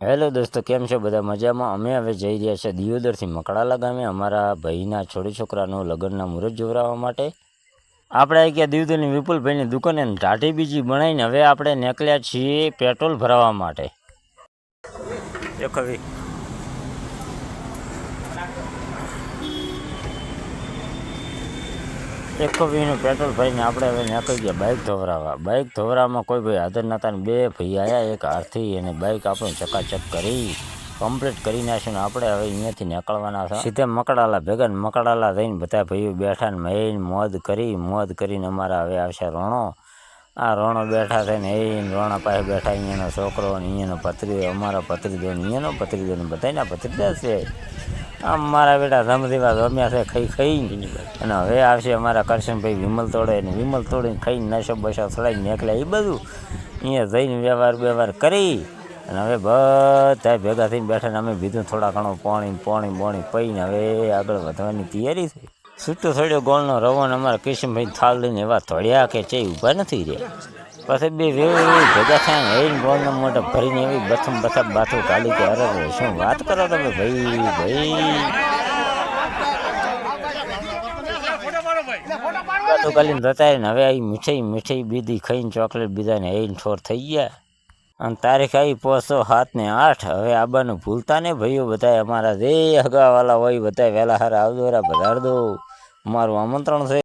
Hello દોસ્તો, કેમ છો? બધા મજામાં? અમે હવે જઈ રહ્યા છીએ દિયોદરથી મકડાલા ગામે, અમારા ભાઈના છોડી છોકરાનું લગ્નના મુહૂર્ત જોવરાવવા માટે. આપણે આવી ગયા દિયોદરની વિપુલભાઈની દુકાને ટાઢી બીજી બનાવીને હવે આપણે નીકળ્યા છીએ પેટ્રોલ ભરાવવા માટે દેખો ભઈ. એકસો વીસનું પેટ્રોલ ભરીને આપણે હવે નીકળી ગયા બાઇક ધોવરાવા. બાઇક ધોવરામાં કોઈ ભાઈ હાજર નહોતા ને બે ભાઈ આવ્યા એક હારથી અને બાઇક આપણે ચકાચક કરી કમ્પ્લીટ કરી નાખ્યું ને આપણે હવે અહીંયાથી નીકળવાના છે. સીધા મકડાલા ભેગા ને મકડાલા થઈને બધા ભાઈઓ બેઠા ને મેન મોજ કરી, મોજ કરીને અમારા હવે આવશે રોણો. આ રોણો બેઠા થઈને એ રોણા પાસે બેઠા, અહીંયાનો છોકરો અને અહીંયાનો પત્રી અમારા પત્રીદો ને અહીંયાનો પત્રીદો ને બધાના પત્રીદા છે. આમ મારા બેટા રમદીવા રમ્યા છે, ખાઈ ખાઈ અને હવે આવશે અમારા કરશનભાઈ વિમલ તોડે ને વિમલ તોડીને ખાઈને નશો બસો થોડાઈ નીકળ્યા એ બધું અહીંયા જઈને વ્યવહાર વ્યવહાર કરી. અને હવે બધા ભેગા થઈને બેઠા અમે બીધું થોડા ઘણું પાણી પાણી પાણી પીને હવે આગળ વધવાની તૈયારી થઈ છૂટો થોડ્યો ગોળનો રવણ અમારા કિશનભાઈ થાલ લઈને એવા ધોળ્યા કે ચે ઊભા નથી રહ્યા. પછી બે વેવ એવી ભેગા થયા ને ગોળનો મોટો ભરીને એવી બથમ બથમ બાથું કાઢી કે, અરે શું વાત કરો તમે ભાઈ ભાઈ? તો કાલીને ને રહીને હવે આવી મીઠાઈ મીઠાઈ, બીધી ખાઈને ચોકલેટ બીજાને આઈને ઠોર થઈ ગયા. અને તારીખ આવી પોસો સાત ને આઠ. હવે આબાનું ભૂલતા ને ભાઈઓ બધા અમારા જે હગાવાલા હોય બધા વહેલા હારા આવજો, રા દો. અમારું આમંત્રણ છે.